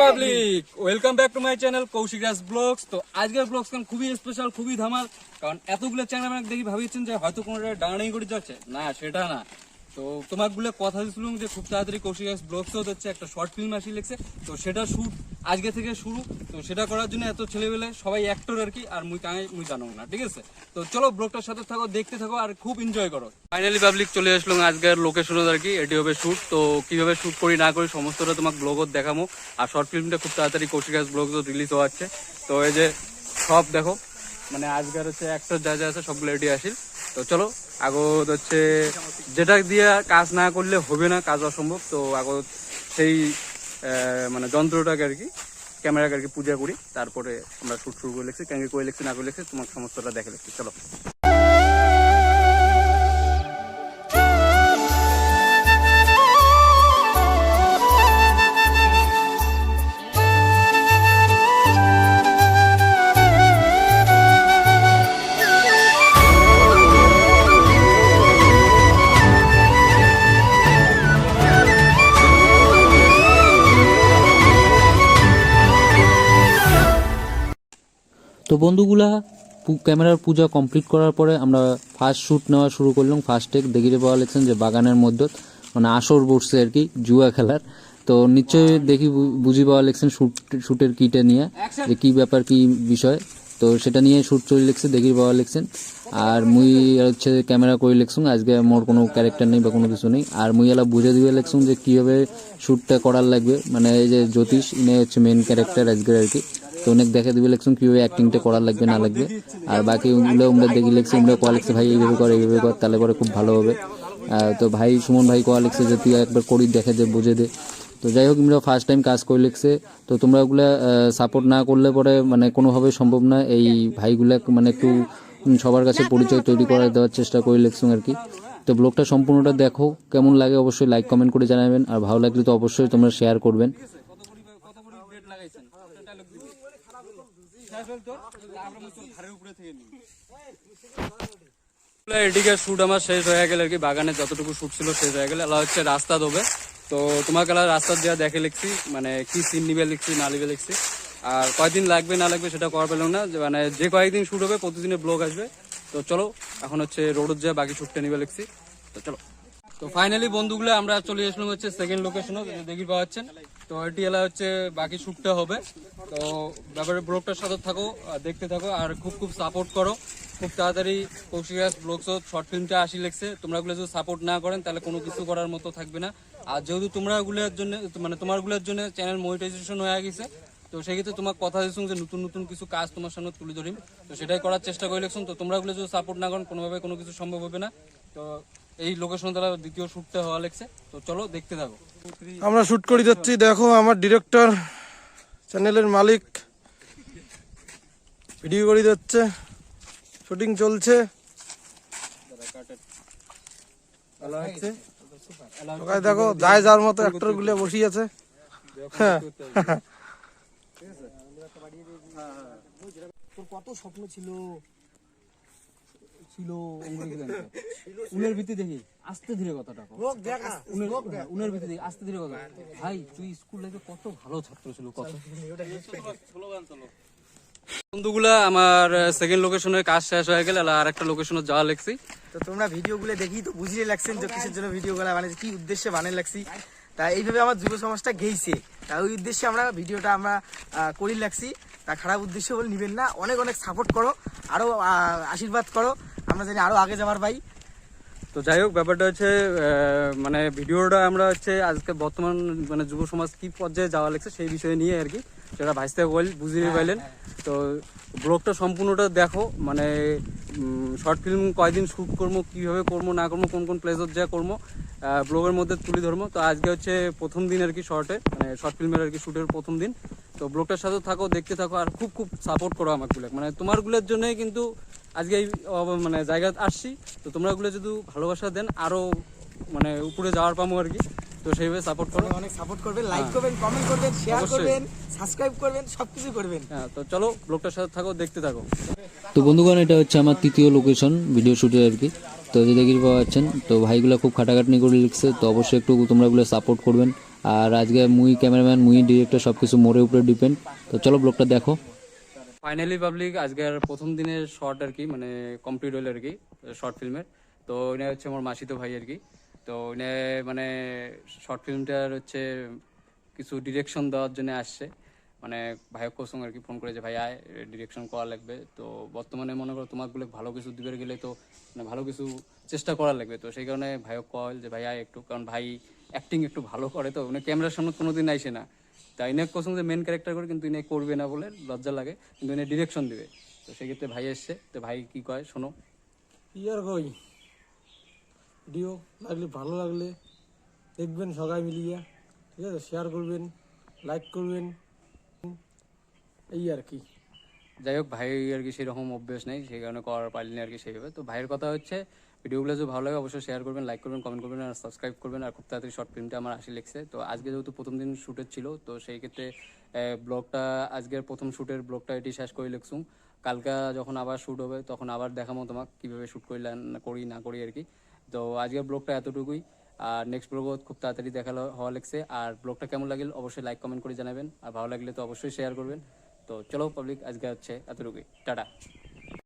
Public welcome back to my channel Koushik Raj vlogs তো আজকের blogs কারণ খুবই স্পেশাল খুবই ধামাল? কারণ এতগুলো চ্যানেল দেখি ভাবিয়েছেন যে হয়তো কোনো ডাঙানি করে যাচ্ছে না, সেটা না। তো তোমারগুলো কথা দিয়েছিলাম যে খুব তাড়াতাড়ি কৌশিক ব্লগস হচ্ছে, একটা শর্ট ফিল্ম আসি লিখছে। তো সেটা শুট আজকে থেকে শুরু। তো সেটা করার জন্য এত ছেলেবেলে সবাই অ্যাক্টর আর কি, আর মুই কাঙাই, মুই জানো না, ঠিক আছে? তো চলো ব্লগটার সাথে থাকো, দেখতে থাকো, আর খুব এনজয় করো। ফাইনালি পাবলিক চলে আসলো আজকের লোকেশনে আর কি, এটি হবে শুট তো কীভাবে শুট করি, না করি, সমস্তটা তোমাকে ব্লগত দেখাবো আর শর্ট ফিল্মটা খুব তাড়াতাড়ি কৌশিক রাজ ব্লগ রিলিজ হওয়াচ্ছে তো এই যে সব দেখো মানে আজকের হচ্ছে অ্যাক্টর যা যা আছে, সবগুলো এটি আসিল। তো চলো আগত হচ্ছে যেটা দিয়ে কাজ না করলে হবে না, কাজ অসম্ভব। তো আগত সেই মানে যন্ত্রটাকে আর কি, ক্যামেরাকে আর কি পূজা করি। তারপরে আমরা শুট শুরু করে লিখছি কেন করে লিখছি, না করে লিখছি, তোমার সমস্তটা দেখে লেখছি। চলো। তো বন্ধুগুলা ক্যামেরার পূজা কমপ্লিট করার পরে আমরা ফার্স্ট শ্যুট নেওয়া শুরু করলাম। ফার্স্ট টেক দেখিতে পাওয়া লেগছেন যে বাগানের মধ্যে মানে আসর বসছে আর কি জুয়া খেলার। তো নিশ্চয়ই দেখি বুঝি পাওয়া লেগছেন শ্যুট শ্যুটের কিটা নিয়ে যে কী ব্যাপার কি বিষয়। তো সেটা নিয়ে শ্যুট চলে লেগছে দেখি পাওয়া লেগছেন আর মুই হচ্ছে ক্যামেরা করে লেগছুন আজকে মোর কোনো ক্যারেক্টার নেই বা কোনো কিছু নেই। আর মুই এলা বুঝে দিয়ে লেগছুন যে কীভাবে শ্যুটটা করার লাগবে। মানে এই যে জ্যোতিষ ইনে হচ্ছে মেন ক্যারেক্টার আজকের আর কি। তো অনেক দেখা দিবে লেখছেন কীভাবে অ্যাক্টিংটা করার লাগবে, না লাগবে। আর বাকি ওগুলো আমরা দেখি লেখছে, আমরা কোয়া লিখছে, ভাই, এইভাবে কর এইভাবে কর, তাহলে পরে খুব ভালো হবে। তো ভাই, সুমন ভাই কোয়া লিখছে যে, তুই একবার করি, দেখে দে, বুঝে দে। তো যাই হোক আমরা ফার্স্ট টাইম কাজ করে লিখছে। তো তোমরা ওগুলা সাপোর্ট না করলে পরে মানে কোনোভাবে সম্ভব না। এই ভাইগুলা মানে একটু সবার কাছে পরিচয় তৈরি করে দেওয়ার চেষ্টা করে লিখছুন আর কি। তো ব্লগটা সম্পূর্ণটা দেখো, কেমন লাগে অবশ্যই লাইক কমেন্ট করে জানাবেন। আর ভালো লাগলে তো অবশ্যই তোমরা শেয়ার করবেন কত করি কত করি ব্রেড লাগাইছেন ডায়লগ দিবি শেষ হল তো আমরা মুসুর ঘরের উপরে থেকে নিই এদিকে শুট আমার শেষ হয়ে গেল আর কি। বাগানে যতটুকু শুট ছিল শেষ হয়ে গেল। এলা হচ্ছে রাস্তা দেবে। তো তোমাকে এলা রাস্তা দেওয়া দেখে লিখছি মানে কি সিন নিবে লিখছি, না নিবে লিখছি। আর কয়দিন লাগবে, না লাগবে সেটা করা পেলাম না। মানে যে কয়েকদিন শুট হবে, প্রতিদিনের ব্লগ আসবে। তো চলো, এখন হচ্ছে রোডত যা বাকি শুটটা নিবে লিখছি। তো চলো। তো ফাইনালি বন্ধুগুলো আমরা চলে আসলাম হচ্ছে সেকেন্ড লোকেশনও দেখি পাওয়া যাচ্ছেন তো এটি এলা হচ্ছে বাকি শুটটা হবে। তো ব্যাপারে ব্লগটার সাথে থাকো দেখতে থাকো, আর খুব খুব সাপোর্ট করো। খুব তাড়াতাড়ি কৌশিকাস ব্লগস শর্ট ফিল্মটা আসি লেগছে তোমরা গুলো যদি সাপোর্ট না করেন, তাহলে কোনো কিছু করার মতো থাকবে না। আর যেহেতু তোমরা গুলোর জন্য মানে তোমারগুলোর জন্য চ্যানেল মনিটাইজেশন হয়ে গেছে, তো সেক্ষেত্রে তোমার কথা দিচ্ছি যে নতুন নতুন কিছু কাজ তোমার সামনে তুলে ধরিম। তো সেটাই করার চেষ্টা করে লেখছেন। তো তোমরা গুলো যদি সাপোর্ট না করেন, কোনোভাবে কোনো কিছু সম্ভব হবে না। তো এই লোকেশন দ্বারা দ্বিতীয় শ্যুটটা হওয়া লেগছে। তো চলো দেখতে থাকো। আমরা শুট করে যাচ্ছি দেখো আমার ডিরেক্টর চ্যানেলের মালিক। ভিডিও করে যাচ্ছে শুটিং চলছে। দেখো যায় যার মতো অ্যাক্টরগুলো বসি আছে। কত স্বপ্ন ছিল? ছিল উনের ভিত্তি দেখি আস্তে ধীরে কথাটা উনের ভিত্তি দেখি। আস্তে ধীরে কথা ভাই তুই স্কুল লাইফে কত ভালো ছাত্র ছিল কত বন্ধুগুলা আমার সেকেন্ড লোকেশনের কাজ শেষ হয়ে গেল আর একটা লোকেশনে যাওয়া লেগছি তো তোমরা ভিডিও গুলো দেখি তো বুঝিয়ে লাগছেন যে কিসের জন্য ভিডিও গুলো বানিয়েছে কি উদ্দেশ্যে বানিয়ে লাগছি তা এইভাবে আমার যুব সমাজটা গেইছে তা ওই উদ্দেশ্যে আমরা ভিডিওটা আমরা করি লাগছি তা খারাপ উদ্দেশ্য বলে নিবেন না। অনেক অনেক সাপোর্ট করো। আরও আশীর্বাদ করো। আমরা জানি আরও আগে যাবার ভাই। তো যাই হোক ব্যাপারটা হচ্ছে মানে ভিডিওটা আমরা হচ্ছে আজকে বর্তমান মানে যুব সমাজ কি পর্যায়ে যাওয়া লাগছে সেই বিষয়ে নিয়ে আর কি। সেটা ভাইসতে বল বুঝিয়ে পাইলেন তো ব্লগটা সম্পূর্ণটা দেখো মানে শর্ট ফিল্ম কয়দিন শ্যুট করব কীভাবে করব না করব কোন কোন প্লেসত যা করব ব্লগের মধ্যে তুলে ধরবো। তো আজকে হচ্ছে প্রথম দিন আর কি শর্টে মানে শর্ট ফিল্মের আর কি শ্যুটের প্রথম দিন। তো ব্লগটার সাথে থাকো দেখতে থাকো আর খুব খুব সাপোর্ট করো আমাগুলো মানে তোমারগুলোর জন্যই কিন্তু আজকে এই মানে জায়গা আসছি তো তোমরা গুলো যদি ভালোবাসা দেন আরও মানে উপরে যাওয়ার পামো আর কি। তো সেইভাবে সাপোর্ট করো। অনেক সাপোর্ট করবেন লাইক করবেন কমেন্ট করবেন শেয়ার অবশ্যই। করবেন সাবস্ক্রাইব করবেন সবকিছু করবেন। হ্যাঁ তো চলো ব্লগটার সাথে থাকো দেখতে থাকো। তো বন্ধুগণ এটা হচ্ছে আমার তৃতীয় লোকেশন ভিডিও শুটের আর কি। তো যে দেখি পাওয়া যাচ্ছেন তো ভাইগুলো খুব খাটাখাটনি করে লিখছে তো অবশ্যই একটু তোমরা এগুলো সাপোর্ট করবেন। আর আজকে মুই ক্যামেরাম্যান মুই ডিরেক্টর সব কিছু মোড়ের উপরে ডিপেন্ড তো চলো ব্লগটা দেখো। ফাইনালি পাবলিক আজকের প্রথম দিনের শর্ট আর কি মানে কমপ্লিট হলো আর কি শর্ট ফিল্মের তো ওইটা হচ্ছে আমার মাসিতো ভাই আর কি। তো ওইটা মানে শর্ট ফিল্মটার হচ্ছে কিছু ডিরেকশন দেওয়ার জন্য আসছে। মানে ভাইক কোসং আর কি ফোন করেছে, ভাই, আয় ডিরেকশন করা লাগবে। তো বর্তমানে মনে করো তোমাকগুলো ভালো কিছু দিবে গেলে তো মানে ভালো কিছু চেষ্টা করা লাগবে। তো সেই কারণে ভাইও কল যে, ভাই, আয় একটু। কারণ ভাই অ্যাক্টিং একটু ভালো করে তো মানে ক্যামেরার সামনে কোনো দিন আইসে না। তাই ইনে কোসং যে মেন ক্যারেক্টার করে কিন্তু ইনে করবে না বলে লজ্জা লাগে কিন্তু ইনে ডিরেকশন দিবে। তো সেক্ষেত্রে ভাই এসছে তো ভাই কি কয় শোনো। ইয়ার কই ভিডিও লাগলে ভালো লাগলে দেখবেন সবাই মিলিয়ে ঠিক আছে? শেয়ার করবেন লাইক করবেন এই আর কি। যাই হোক ভাই আর কি সেরকম অভ্যেস নেই সেই কারণে করার পারলি না আর কি সেইভাবে। তো ভাইয়ের কথা হচ্ছে ভিডিওগুলো যদি ভালো লাগে, অবশ্যই শেয়ার করবেন লাইক করবেন কমেন্ট করবেন, আর সাবস্ক্রাইব করবেন, আর খুব তাড়াতাড়ি শর্ট ফিল্মটা আমার আসি লেগছে তো আজকে যেহেতু প্রথম দিন শ্যুটের ছিল, তো সেই ক্ষেত্রে ব্লগটা আজকের প্রথম শ্যুটের ব্লগটা এটি শেষ করে লেগছুম কালকা যখন আবার শ্যুট হবে, তখন আবার দেখামো তোমাকে কীভাবে শ্যুট করলাম করি, না করি আর কি। তো আজকের ব্লগটা এতটুকুই। আর নেক্সট ব্লগ খুব তাড়াতাড়ি দেখা হওয়া লেগছে আর ব্লগটা কেমন লাগল, অবশ্যই লাইক কমেন্ট করে জানাবেন। আর ভালো লাগলে তো অবশ্যই শেয়ার করবেন। তো চলো পাবলিক আজকে হচ্ছে এতটুকুই। টাটা।